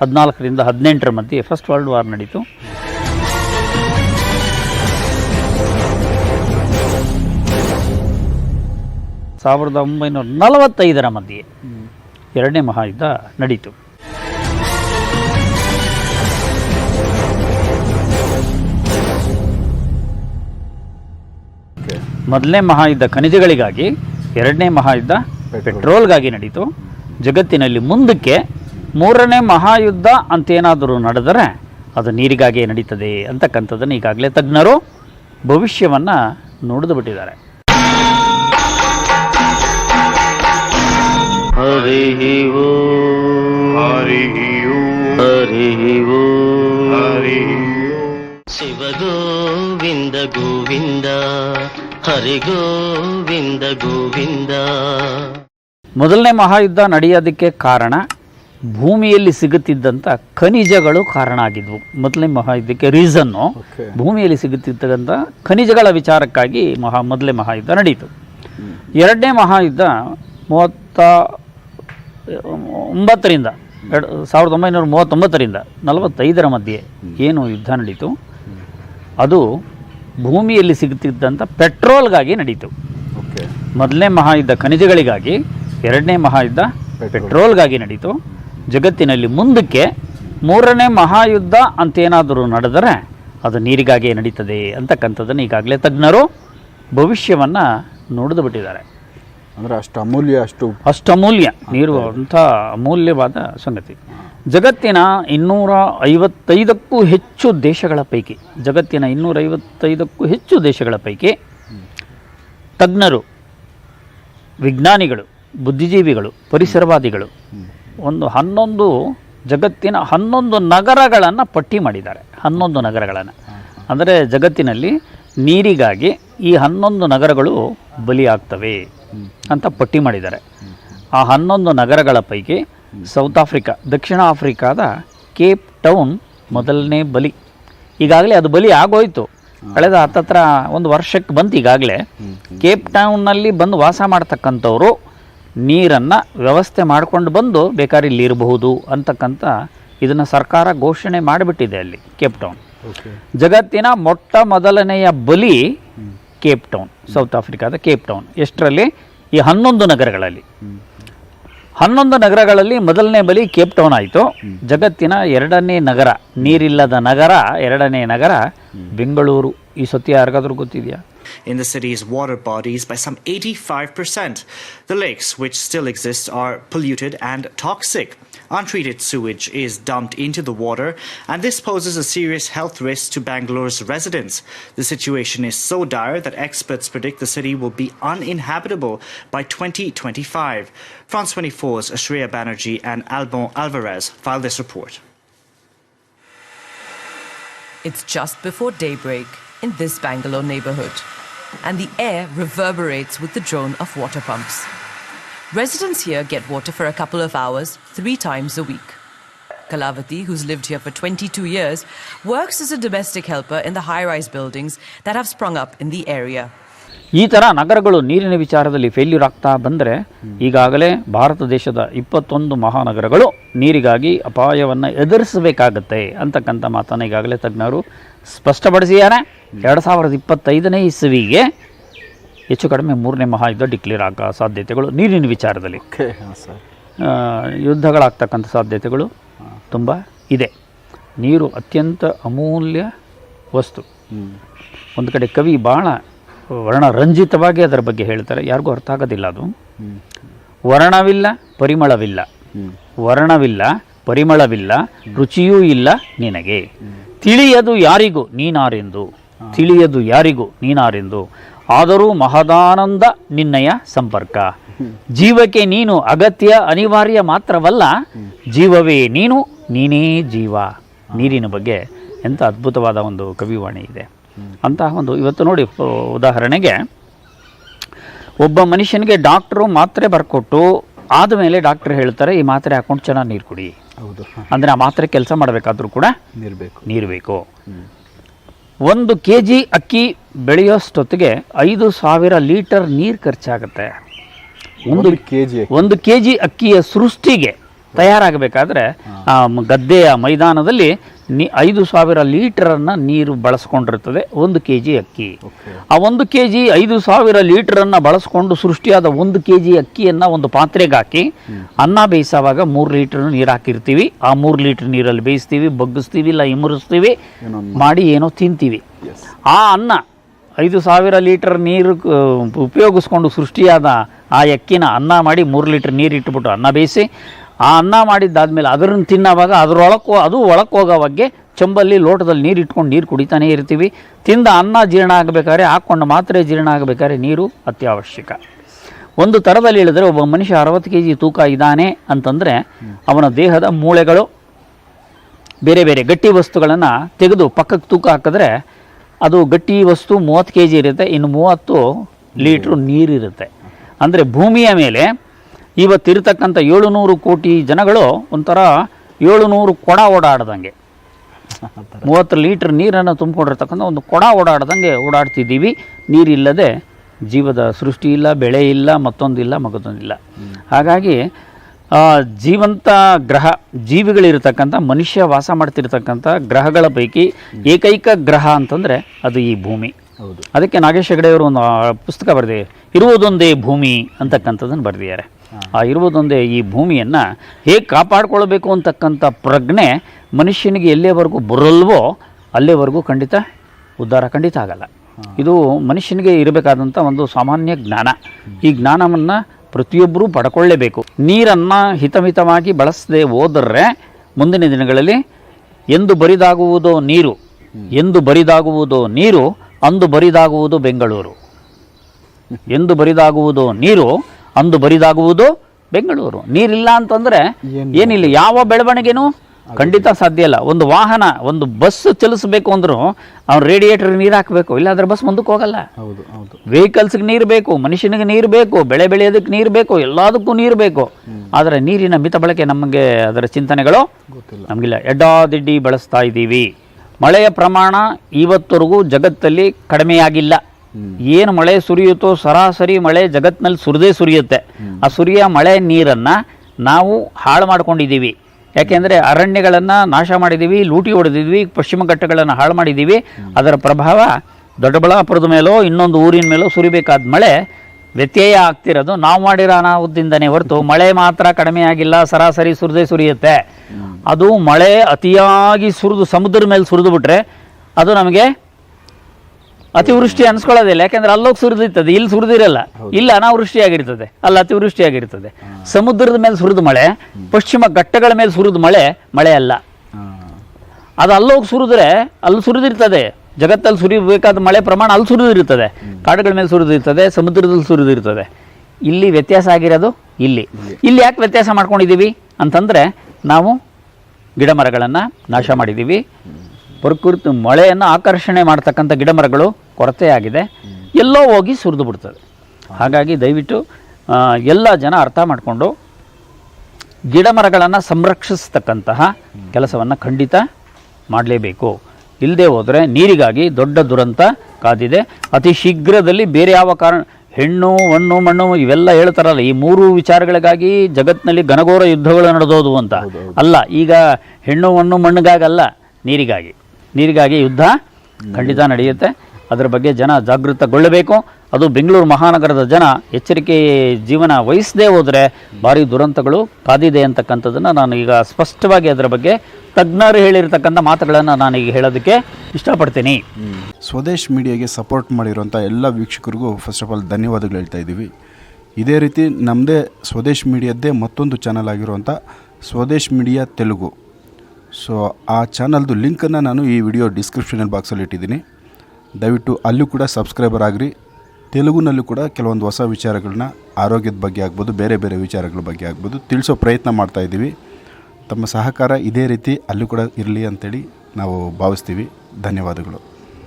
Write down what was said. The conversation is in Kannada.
ಹದಿನಾಲ್ಕರಿಂದ ಹದಿನೆಂಟರ ಮಧ್ಯೆ ಫಸ್ಟ್ ವರ್ಲ್ಡ್ ವಾರ್ ನಡೀತು. ಸಾವಿರದ ಒಂಬೈನೂರ ನಲವತ್ತೈದರ ಮಧ್ಯೆ ಎರಡನೇ ಮಹಾಯುದ್ಧ ನಡೀತು. ಮೊದಲನೇ ಮಹಾಯುದ್ಧ ಖನಿಜಗಳಿಗಾಗಿ ಎರಡನೇ ಮಹಾಯುದ್ಧ ಪೆಟ್ರೋಲ್ಗಾಗಿ ನಡೀತು. ಜಗತ್ತಿನಲ್ಲಿ ಮುಂದಕ್ಕೆ ಮೂರನೇ ಮಹಾಯುದ್ಧ ಅಂತೇನಾದರೂ ನಡೆದರೆ ಅದು ನೀರಿಗಾಗಿಯೇ ನಡೀತದೆ ಅಂತಕ್ಕಂಥದ್ದನ್ನು ಈಗಾಗಲೇ ತಜ್ಞರು ಭವಿಷ್ಯವನ್ನು ನುಡಿದು ಬಿಟ್ಟಿದ್ದಾರೆ. ಹರಿ ಓ ಹರಿ ಹರಿ ಓ ಹರಿ ಶಿವ ಗೋವಿಂದ ಗೋವಿಂದ ಹರಿ ಗೋವಿಂದ ಗೋವಿಂದ. ಮೊದಲನೇ ಮಹಾಯುದ್ಧ ನಡೆಯೋದಕ್ಕೆ ಕಾರಣ ಭೂಮಿಯಲ್ಲಿ ಸಿಗುತ್ತಿದ್ದಂಥ ಖನಿಜಗಳು ಕಾರಣ ಆಗಿದ್ವು. ಮೊದಲನೇ ಮಹಾಯುದ್ಧಕ್ಕೆ ರೀಸನ್ನು ಭೂಮಿಯಲ್ಲಿ ಸಿಗುತ್ತಿದ್ದಂಥ ಖನಿಜಗಳ ವಿಚಾರಕ್ಕಾಗಿ ಮಹಾ ಮೊದಲನೇ ಮಹಾಯುದ್ಧ ನಡೆಯಿತು ಎರಡನೇ ಮಹಾಯುದ್ಧ ಮೂವತ್ತ ಒಂಬತ್ತರಿಂದ ಎರಡು ಸಾವಿರದ ಒಂಬೈನೂರ ಮೂವತ್ತೊಂಬತ್ತರಿಂದ ನಲವತ್ತೈದರ ಮಧ್ಯೆ ಏನು ಯುದ್ಧ ನಡೀತು? ಅದು ಭೂಮಿಯಲ್ಲಿ ಸಿಗುತ್ತಿದ್ದಂಥ ಪೆಟ್ರೋಲ್ಗಾಗಿ ನಡೀತು. ಮೊದಲನೇ ಮಹಾಯುದ್ಧ ಖನಿಜಗಳಿಗಾಗಿ ಎರಡನೇ ಮಹಾಯುದ್ಧ ಪೆಟ್ರೋಲ್. ಪೆಟ್ರೋಲ್ಗಾಗಿ ನಡೀತು. ಜಗತ್ತಿನಲ್ಲಿ ಮುಂದಕ್ಕೆ ಮೂರನೇ ಮಹಾಯುದ್ಧ ಅಂತೇನಾದರೂ ನಡೆದರೆ ಅದು ನೀರಿಗಾಗಿ ನಡೀತದೆ ಅಂತಕ್ಕಂಥದ್ದನ್ನು ಈಗಾಗಲೇ ತಜ್ಞರು ಭವಿಷ್ಯವನ್ನು ನುಡಿದು ಬಿಟ್ಟಿದ್ದಾರೆ. ಅಂದರೆ ಅಷ್ಟು ಅಮೂಲ್ಯ ಅಷ್ಟು ಅಷ್ಟು ಅಮೂಲ್ಯ ನೀರು ಅಂಥ ಅಮೂಲ್ಯವಾದ ಸಂಗತಿ. ಜಗತ್ತಿನ ಇನ್ನೂರ ಐವತ್ತೈದಕ್ಕೂ ಹೆಚ್ಚು ದೇಶಗಳ ಪೈಕಿ ಜಗತ್ತಿನ ಇನ್ನೂರ ಐವತ್ತೈದಕ್ಕೂ ಹೆಚ್ಚು ದೇಶಗಳ ಪೈಕಿ ತಜ್ಞರು ವಿಜ್ಞಾನಿಗಳು ಬುದ್ಧಿಜೀವಿಗಳು ಪರಿಸರವಾದಿಗಳು ಒಂದು ಹನ್ನೊಂದು ಜಗತ್ತಿನ ಹನ್ನೊಂದು ನಗರಗಳನ್ನು ಪಟ್ಟಿ ಮಾಡಿದ್ದಾರೆ. ಹನ್ನೊಂದು ನಗರಗಳನ್ನು. ಅಂದರೆ ಜಗತ್ತಿನಲ್ಲಿ ನೀರಿಗಾಗಿ ಈ ಹನ್ನೊಂದು ನಗರಗಳು ಬಲಿಯಾಗ್ತವೆ ಅಂತ ಪಟ್ಟಿ ಮಾಡಿದ್ದಾರೆ. ಆ ಹನ್ನೊಂದು ನಗರಗಳ ಪೈಕಿ ಸೌತ್ ಆಫ್ರಿಕಾ ದಕ್ಷಿಣ ಆಫ್ರಿಕಾದ ಕೇಪ್ ಟೌನ್ ಮೊದಲನೇ ಬಲಿ. ಈಗಾಗಲೇ ಅದು ಬಲಿ ಆಗೋಯ್ತು. ಕಳೆದ ಹತ್ತತ್ರ ಒಂದು ವರ್ಷಕ್ಕೆ ಬಂತು ಈಗಾಗಲೇ. ಕೇಪ್ ಟೌನ್ನಲ್ಲಿ ಬಂದು ವಾಸ ಮಾಡ್ತಕ್ಕಂಥವ್ರು ನೀರನ್ನು ವ್ಯವಸ್ಥೆ ಮಾಡ್ಕೊಂಡು ಬಂದು ಬೇಕಾದ್ರೆ ಇಲ್ಲಿ ಇರಬಹುದು ಅಂತಕ್ಕಂಥ ಇದನ್ನು ಸರ್ಕಾರ ಘೋಷಣೆ ಮಾಡಿಬಿಟ್ಟಿದೆ ಅಲ್ಲಿ ಕೇಪ್ ಟೌನ್. ಜಗತ್ತಿನ ಮೊಟ್ಟ ಮೊದಲನೆಯ ಬಲಿ ಕೇಪ್ ಟೌನ್ ಸೌತ್ ಆಫ್ರಿಕಾದ ಕೇಪ್ ಟೌನ್. ಎಷ್ಟರಲ್ಲಿ? ಈ ಹನ್ನೊಂದು ನಗರಗಳಲ್ಲಿ. ಹನ್ನೊಂದು ನಗರಗಳಲ್ಲಿ ಮೊದಲನೇ ಬಲಿ ಕೇಪ್ ಟೌನ್ ಆಯಿತು. ಜಗತ್ತಿನ ಎರಡನೇ ನಗರ ನೀರಿಲ್ಲದ ನಗರ ಎರಡನೇ ನಗರ ಬೆಂಗಳೂರು. ಈ ಸತಿ ಯಾರಿಗಾದ್ರೂ ಗೊತ್ತಿದೆಯಾ? In the city's water bodies by some 85%. The lakes, which still exist, are polluted and toxic. Untreated sewage is dumped into the water, and this poses a serious health risk to Bangalore's residents. The situation is so dire that experts predict the city will be uninhabitable by 2025. France 24's Ashreya Banerjee and Albon Alvarez filed this report. It's just before daybreak in this Bangalore neighborhood, and the air reverberates with the drone of water pumps. Residents here get water for a couple of hours, three times a week. Kalavati, who's lived here for 22 years, works as a domestic helper in the high rise buildings that have sprung up in the area. ಈ ಥರ ನಗರಗಳು ನೀರಿನ ವಿಚಾರದಲ್ಲಿ ಫೇಲ್ಯೂರ್ ಆಗ್ತಾ ಬಂದರೆ ಈಗಾಗಲೇ ಭಾರತ ದೇಶದ ಇಪ್ಪತ್ತೊಂದು ಮಹಾನಗರಗಳು ನೀರಿಗಾಗಿ ಅಪಾಯವನ್ನು ಎದುರಿಸಬೇಕಾಗತ್ತೆ ಅಂತಕ್ಕಂಥ ಮಾತನ್ನು ಈಗಾಗಲೇ ತಜ್ಞರು ಸ್ಪಷ್ಟಪಡಿಸಿದ್ದಾರೆ ಎರಡು ಸಾವಿರದ ಇಪ್ಪತ್ತೈದನೇ ಇಸವಿಗೆ ಹೆಚ್ಚು ಕಡಿಮೆ ಮೂರನೇ ಮಹಾಯುದ್ಧ ಡಿಕ್ಲೇರ್ ಆಗೋ ಸಾಧ್ಯತೆಗಳು ನೀರಿನ ವಿಚಾರದಲ್ಲಿ. ಯುದ್ಧಗಳಾಗ್ತಕ್ಕಂಥ ಸಾಧ್ಯತೆಗಳು ತುಂಬ ಇದೆ. ನೀರು ಅತ್ಯಂತ ಅಮೂಲ್ಯ ವಸ್ತು. ಒಂದು ಕಡೆ ಕವಿ ಭಾಳ ವರ್ಣರಂಜಿತವಾಗಿ ಅದರ ಬಗ್ಗೆ ಹೇಳ್ತಾರೆ. ಯಾರಿಗೂ ಅರ್ಥ ಆಗೋದಿಲ್ಲ ಅದು. ವರ್ಣವಿಲ್ಲ ಪರಿಮಳವಿಲ್ಲ. ವರ್ಣವಿಲ್ಲ ಪರಿಮಳವಿಲ್ಲ ರುಚಿಯೂ ಇಲ್ಲ ನಿನಗೆ. ತಿಳಿಯದು ಯಾರಿಗೂ ನೀನಾರೆಂದು. ತಿಳಿಯದು ಯಾರಿಗೂ ನೀನಾರೆಂದು. ಆದರೂ ಮಹದಾನಂದ ನಿನ್ನಯ ಸಂಪರ್ಕ. ಜೀವಕ್ಕೆ ನೀನು ಅಗತ್ಯ ಅನಿವಾರ್ಯ ಮಾತ್ರವಲ್ಲ ಜೀವವೇ ನೀನು ನೀನೇ ಜೀವ. ನೀರಿನ ಬಗ್ಗೆ ಎಂಥ ಅದ್ಭುತವಾದ ಒಂದು ಕವಿವಾಣಿ ಇದೆ. ಅಂತಹ ಒಂದು ಇವತ್ತು ನೋಡಿ ಉದಾಹರಣೆಗೆ ಒಬ್ಬ ಮನುಷ್ಯನಿಗೆ ಡಾಕ್ಟ್ರು ಮಾತ್ರೆ ಬರ್ಕೊಟ್ಟು ಆದಮೇಲೆ ಡಾಕ್ಟ್ರ್ ಹೇಳ್ತಾರೆ ಈ ಮಾತ್ರೆ ಹಾಕೊಂಡು ಚೆನ್ನಾಗಿ ನೀರು ಕುಡಿ. ಹೌದು. ಅಂದರೆ ಆ ಮಾತ್ರೆ ಕೆಲಸ ಮಾಡಬೇಕಾದ್ರೂ ಕೂಡ ನೀರು ಬೇಕು ಒಂದು ಕೆ ಜಿ ಅಕ್ಕಿ ಬೆಳೆಯೋಷ್ಟೊತ್ತಿಗೆ ಐದು ಸಾವಿರ ಲೀಟರ್ ನೀರು ಖರ್ಚಾಗುತ್ತೆ. ಒಂದು ಕೆ ಜಿ ಒಂದು ಕೆ ಜಿ ಅಕ್ಕಿಯ ಸೃಷ್ಟಿಗೆ ತಯಾರಾಗಬೇಕಾದ್ರೆ ಆ ಗದ್ದೆಯ ಮೈದಾನದಲ್ಲಿ ನೀ ಐದು ಸಾವಿರ ಲೀಟ್ರನ್ನು ನೀರು ಬಳಸ್ಕೊಂಡಿರ್ತದೆ ಒಂದು ಕೆ ಜಿ ಅಕ್ಕಿ ಆ ಒಂದು ಕೆ ಜಿ ಐದು ಸಾವಿರ ಲೀಟ್ರನ್ನು ಬಳಸ್ಕೊಂಡು ಸೃಷ್ಟಿಯಾದ ಒಂದು ಕೆ ಜಿ ಅಕ್ಕಿಯನ್ನು ಒಂದು ಪಾತ್ರೆಗೆ ಹಾಕಿ ಅನ್ನ ಬೇಯಿಸೋವಾಗ ಮೂರು ಲೀಟರ್ ನೀರು ಹಾಕಿರ್ತೀವಿ. ಆ ಮೂರು ಲೀಟರ್ ನೀರಲ್ಲಿ ಬೇಯಿಸ್ತೀವಿ ಬಗ್ಗಿಸ್ತೀವಿ ಇಲ್ಲ ಇಮರಿಸ್ತೀವಿ ಮಾಡಿ ಏನೋ ತಿಂತೀವಿ. ಆ ಅನ್ನ ಐದು ಸಾವಿರ ಲೀಟರ್ ನೀರು ಉಪಯೋಗಿಸ್ಕೊಂಡು ಸೃಷ್ಟಿಯಾದ ಆ ಅಕ್ಕಿನ ಅನ್ನ ಮಾಡಿ ಮೂರು ಲೀಟರ್ ನೀರು ಇಟ್ಬಿಟ್ಟು ಅನ್ನ ಬೇಯಿಸಿ ಆ ಅನ್ನ ಮಾಡಿದ್ದಾದ್ಮೇಲೆ ಅದರನ್ನು ತಿನ್ನೋವಾಗ ಅದರೊಳಕ್ಕೆ ಅದು ಒಳಕ್ಕೆ ಹೋಗೋವಾಗೆ ಚಂಬಲ್ಲಿ ಲೋಟದಲ್ಲಿ ನೀರು ಇಟ್ಕೊಂಡು ನೀರು ಕುಡಿತಾನೇ ಇರ್ತೀವಿ. ತಿಂದ ಅನ್ನ ಜೀರ್ಣ ಆಗಬೇಕಾದ್ರೆ ಹಾಕ್ಕೊಂಡು ಮಾತ್ರ ಜೀರ್ಣ ಆಗಬೇಕಾದ್ರೆ ನೀರು ಅತ್ಯವಶ್ಯಕ. ಒಂದು ಥರದಲ್ಲಿ ಹೇಳಿದ್ರೆ ಒಬ್ಬ ಮನುಷ್ಯ ಅರವತ್ತು ಕೆ ಜಿ ತೂಕ ಇದ್ದಾನೆ ಅಂತಂದರೆ ಅವನ ದೇಹದ ಮೂಳೆಗಳು ಬೇರೆ ಬೇರೆ ಗಟ್ಟಿ ವಸ್ತುಗಳನ್ನು ತೆಗೆದು ಪಕ್ಕಕ್ಕೆ ತೂಕ ಹಾಕಿದ್ರೆ ಅದು ಗಟ್ಟಿ ವಸ್ತು ಮೂವತ್ತು ಕೆ ಜಿ ಇರುತ್ತೆ, ಇನ್ನು ಮೂವತ್ತು ಲೀಟ್ರು ನೀರಿರುತ್ತೆ. ಅಂದರೆ ಭೂಮಿಯ ಮೇಲೆ ಇವತ್ತಿರ್ತಕ್ಕಂಥ ಏಳುನೂರು ಕೋಟಿ ಜನಗಳು ಒಂಥರ ಏಳುನೂರು ಕೊಡ ಓಡಾಡ್ದಂಗೆ. ಮೂವತ್ತು ಲೀಟ್ರ್ ನೀರನ್ನು ತುಂಬಿಕೊಂಡಿರ್ತಕ್ಕಂಥ ಒಂದು ಕೊಡ ಓಡಾಡ್ದಂಗೆ ಓಡಾಡ್ತಿದ್ದೀವಿ. ನೀರಿಲ್ಲದೆ ಜೀವದ ಸೃಷ್ಟಿ ಇಲ್ಲ ಬೆಳೆ ಇಲ್ಲ ಮತ್ತೊಂದಿಲ್ಲ ಮಗದೊಂದಿಲ್ಲ ಹಾಗಾಗಿ ಜೀವಂತ ಗ್ರಹ ಜೀವಿಗಳಿರತಕ್ಕಂಥ ಮನುಷ್ಯ ವಾಸ ಮಾಡ್ತಿರ್ತಕ್ಕಂಥ ಗ್ರಹಗಳ ಪೈಕಿ ಏಕೈಕ ಗ್ರಹ ಅಂತಂದರೆ ಅದು ಈ ಭೂಮಿ. ಹೌದು. ಅದಕ್ಕೆ ನಾಗೇಶ್ ಹೆಗಡೆಯವರು ಒಂದು ಪುಸ್ತಕ ಬರೆದಿದೆ ಇರುವುದೊಂದೇ ಭೂಮಿ ಅಂತಕ್ಕಂಥದ್ದನ್ನು ಬರೆದಿದ್ದಾರೆ. ಇರುವುದೊಂದೇ ಈ ಭೂಮಿಯನ್ನು ಹೇಗೆ ಕಾಪಾಡಿಕೊಳ್ಬೇಕು ಅಂತಕ್ಕಂಥ ಪ್ರಜ್ಞೆ ಮನುಷ್ಯನಿಗೆ ಎಲ್ಲಿಯವರೆಗೂ ಬರಲ್ವೋ ಅಲ್ಲಿವರೆಗೂ ಖಂಡಿತ ಉದ್ಧಾರ ಖಂಡಿತ ಆಗಲ್ಲ. ಇದು ಮನುಷ್ಯನಿಗೆ ಇರಬೇಕಾದಂಥ ಒಂದು ಸಾಮಾನ್ಯ ಜ್ಞಾನ. ಈ ಜ್ಞಾನವನ್ನು ಪ್ರತಿಯೊಬ್ಬರೂ ಪಡ್ಕೊಳ್ಳೇಬೇಕು. ನೀರನ್ನು ಹಿತಮಿತವಾಗಿ ಬಳಸದೆ ಹೋದರೆ ಮುಂದಿನ ದಿನಗಳಲ್ಲಿ ಎಂದು ಬರಿದಾಗುವುದೋ ನೀರು ಎಂದು ಬರಿದಾಗುವುದೋ ನೀರು ಅಂದು ಬರಿದಾಗುವುದು ಬೆಂಗಳೂರು. ಎಂದು ಬರಿದಾಗುವುದೋ ನೀರು ಅಂದು ಬರಿದಾಗುವುದು ಬೆಂಗಳೂರು. ನೀರಿಲ್ಲ ಅಂತಂದ್ರೆ ಏನಿಲ್ಲ. ಯಾವ ಬೆಳವಣಿಗೆನೂ ಖಂಡಿತ ಸಾಧ್ಯ ಇಲ್ಲ. ಒಂದು ವಾಹನ ಒಂದು ಬಸ್ ಚಲಿಸಬೇಕು ಅಂದ್ರೂ ಅವ್ನು ರೇಡಿಯೇಟರ್ ನೀರು ಹಾಕಬೇಕು. ಇಲ್ಲಾಂದ್ರೆ ಬಸ್ ಮುಂದಕ್ಕೆ ಹೋಗಲ್ಲ. ಹೌದು ಹೌದು. ವೆಹಿಕಲ್ಸ್ಗೆ ನೀರು ಬೇಕು ಮನುಷ್ಯನಿಗೆ ನೀರು ಬೇಕು ಬೆಳೆ ಬೆಳೆಯೋದಕ್ಕೆ ನೀರು ಬೇಕು ಎಲ್ಲದಕ್ಕೂ ನೀರು ಬೇಕು. ಆದರೆ ನೀರಿನ ಮಿತ ಬಳಕೆ ನಮಗೆ ಅದರ ಚಿಂತನೆಗಳು ನಮಗಿಲ್ಲ. ಎಡ್ಡಾದಿಡ್ಡಿ ಬಳಸ್ತಾ ಇದ್ದೀವಿ. ಮಳೆಯ ಪ್ರಮಾಣ ಇವತ್ತರೆಗೂ ಜಗತ್ತಲ್ಲಿ ಕಡಿಮೆಯಾಗಿಲ್ಲ. ಏನು ಮಳೆ ಸುರಿಯುತ್ತೋ ಸರಾಸರಿ ಮಳೆ ಜಗತ್ತಿನಲ್ಲಿ ಸುರಿದೇ ಸುರಿಯುತ್ತೆ. ಆ ಸುರಿಯ ಮಳೆ ನೀರನ್ನು ನಾವು ಹಾಳು ಮಾಡ್ಕೊಂಡಿದ್ದೀವಿ. ಯಾಕೆಂದರೆ ಅರಣ್ಯಗಳನ್ನು ನಾಶ ಮಾಡಿದ್ದೀವಿ ಲೂಟಿ ಹೊಡೆದಿದ್ವಿ ಪಶ್ಚಿಮ ಘಟ್ಟಗಳನ್ನು ಹಾಳು ಮಾಡಿದ್ದೀವಿ. ಅದರ ಪ್ರಭಾವ ದೊಡ್ಡಬಳ್ಳಾಪುರದ ಮೇಲೋ ಇನ್ನೊಂದು ಊರಿನ ಮೇಲೋ ಸುರಿಬೇಕಾದ ಮಳೆ ವ್ಯತ್ಯಯ ಆಗ್ತಿರೋದು ನಾವು ಮಾಡಿರೋ ಅನಾಹುತದಿಂದನೇ ಹೊರತು ಮಳೆ ಮಾತ್ರ ಕಡಿಮೆ ಆಗಿಲ್ಲ ಸರಾಸರಿ ಸುರಿದೇ ಸುರಿಯುತ್ತೆ. ಅದು ಮಳೆ ಅತಿಯಾಗಿ ಸುರಿದು ಸಮುದ್ರದ ಮೇಲೆ ಸುರಿದು ಬಿಟ್ರೆ ಅದು ನಮಗೆ ಅತಿವೃಷ್ಟಿ ಅನ್ಸ್ಕೊಳ್ಳೋದಿಲ್ಲ ಯಾಕಂದ್ರೆ ಅಲ್ಲೋಗಿ ಸುರಿದಿರ್ತದೆ ಇಲ್ಲಿ ಸುರಿದಿರಲ್ಲ. ಇಲ್ಲಿ ಅನಾವೃಷ್ಟಿ ಆಗಿರ್ತದೆ ಅಲ್ಲ ಅತಿವೃಷ್ಟಿ ಆಗಿರ್ತದೆ. ಸಮುದ್ರದ ಮೇಲೆ ಸುರಿದ ಮಳೆ ಪಶ್ಚಿಮ ಘಟ್ಟಗಳ ಮೇಲೆ ಸುರಿದ ಮಳೆ ಮಳೆ ಅಲ್ಲ. ಅದು ಅಲ್ಲೋಗಿ ಸುರಿದ್ರೆ ಅಲ್ಲಿ ಸುರಿದಿರ್ತದೆ. ಜಗತ್ತಲ್ಲಿ ಸುರಿಬೇಕಾದ ಮಳೆ ಪ್ರಮಾಣ ಅಲ್ಲಿ ಸುರಿದಿರ್ತದೆ. ಕಾಡುಗಳ ಮೇಲೆ ಸುರಿದಿರ್ತದೆ ಸಮುದ್ರದಲ್ಲಿ ಸುರಿದಿರ್ತದೆ. ಇಲ್ಲಿ ವ್ಯತ್ಯಾಸ ಆಗಿರೋದು ಇಲ್ಲಿ. ಇಲ್ಲಿ. ಯಾಕೆ ವ್ಯತ್ಯಾಸ ಮಾಡ್ಕೊಂಡಿದ್ದೀವಿ ಅಂತಂದರೆ ನಾವು ಗಿಡ ಮರಗಳನ್ನು ನಾಶ ಮಾಡಿದ್ದೀವಿ. ಪ್ರಕೃತಿ ಮಳೆಯನ್ನು ಆಕರ್ಷಣೆ ಮಾಡ್ತಕ್ಕಂಥ ಗಿಡಮರಗಳು ಕೊರತೆಯಾಗಿದೆ. ಎಲ್ಲೋ ಹೋಗಿ ಸುರಿದು ಬಿಡ್ತದೆ. ಹಾಗಾಗಿ ದಯವಿಟ್ಟು ಎಲ್ಲ ಜನ ಅರ್ಥ ಮಾಡಿಕೊಂಡು ಗಿಡ ಮರಗಳನ್ನು ಸಂರಕ್ಷಿಸ್ತಕ್ಕಂತಹ ಕೆಲಸವನ್ನು ಖಂಡಿತ ಮಾಡಲೇಬೇಕು. ಇಲ್ಲದೆ ಹೋದರೆ ನೀರಿಗಾಗಿ ದೊಡ್ಡ ದುರಂತ ಕಾದಿದೆ. ಅತಿ ಶೀಘ್ರದಲ್ಲಿ ಬೇರೆ ಯಾವ ಕಾರಣ ಹೆಣ್ಣು ಹಣ್ಣು ಮಣ್ಣು ಇವೆಲ್ಲ ಹೇಳ್ತಾರಲ್ಲ ಈ ಮೂರು ವಿಚಾರಗಳಿಗಾಗಿ ಜಗತ್ತಿನಲ್ಲಿ ಘನಘೋರ ಯುದ್ಧಗಳು ನಡೆದೋದು ಅಂತ. ಅಲ್ಲ ಈಗ ಹೆಣ್ಣು ಹಣ್ಣು ಮಣ್ಣಿಗಾಗಲ್ಲ ನೀರಿಗಾಗಿ. ನೀರಿಗಾಗಿ ಯುದ್ಧ ಖಂಡಿತ ನಡೆಯುತ್ತೆ. ಅದರ ಬಗ್ಗೆ ಜನ ಜಾಗೃತಗೊಳ್ಳಬೇಕು. ಅದು ಬೆಂಗಳೂರು ಮಹಾನಗರದ ಜನ ಎಚ್ಚರಿಕೆ ಜೀವನ ವಹಿಸದೇ ಹೋದರೆ ಭಾರಿ ದುರಂತಗಳು ಕಾದಿದೆ ಅಂತಕ್ಕಂಥದ್ದನ್ನು ನಾನು ಈಗ ಸ್ಪಷ್ಟವಾಗಿ ಅದರ ಬಗ್ಗೆ ತಜ್ಞರು ಹೇಳಿರ್ತಕ್ಕಂಥ ಮಾತುಗಳನ್ನು ನಾನು ಈಗ ಹೇಳೋದಕ್ಕೆ ಇಷ್ಟಪಡ್ತೀನಿ. ಸ್ವದೇಶ್ ಮೀಡಿಯಾಗೆ ಸಪೋರ್ಟ್ ಮಾಡಿರುವಂಥ ಎಲ್ಲ ವೀಕ್ಷಕರಿಗೂ ಫಸ್ಟ್ ಆಫ್ ಆಲ್ ಧನ್ಯವಾದಗಳು ಹೇಳ್ತಾ ಇದ್ದೀವಿ. ಇದೇ ರೀತಿ ನಮ್ಮದೇ ಸ್ವದೇಶ್ ಮೀಡಿಯಾದ್ದೇ ಮತ್ತೊಂದು ಚಾನಲ್ ಆಗಿರುವಂಥ ಸ್ವದೇಶ್ ಮೀಡಿಯಾ ತೆಲುಗು. ಸೊ ಆ ಚಾನಲ್ದು ಲಿಂಕನ್ನು ನಾನು ಈ ವಿಡಿಯೋ ಡಿಸ್ಕ್ರಿಪ್ಷನಲ್ ಬಾಕ್ಸಲ್ಲಿ ಇಟ್ಟಿದ್ದೀನಿ. ದಯವಿಟ್ಟು ಅಲ್ಲೂ ಕೂಡ ಸಬ್ಸ್ಕ್ರೈಬರ್ ಆಗಿರಿ. ತೆಲುಗುನಲ್ಲೂ ಕೂಡ ಕೆಲವೊಂದು ಹೊಸ ವಿಚಾರಗಳನ್ನ, ಆರೋಗ್ಯದ ಬಗ್ಗೆ ಆಗ್ಬೋದು, ಬೇರೆ ಬೇರೆ ವಿಚಾರಗಳ ಬಗ್ಗೆ ಆಗ್ಬೋದು ತಿಳಿಸೋ ಪ್ರಯತ್ನ ಮಾಡ್ತಾಯಿದ್ದೀವಿ ತಮ್ಮ ಸಹಕಾರ ಇದೇ ರೀತಿ ಅಲ್ಲೂ ಕೂಡ ಇರಲಿ ಅಂತೇಳಿ ನಾವು ಭಾವಿಸ್ತೀವಿ. ಧನ್ಯವಾದಗಳು.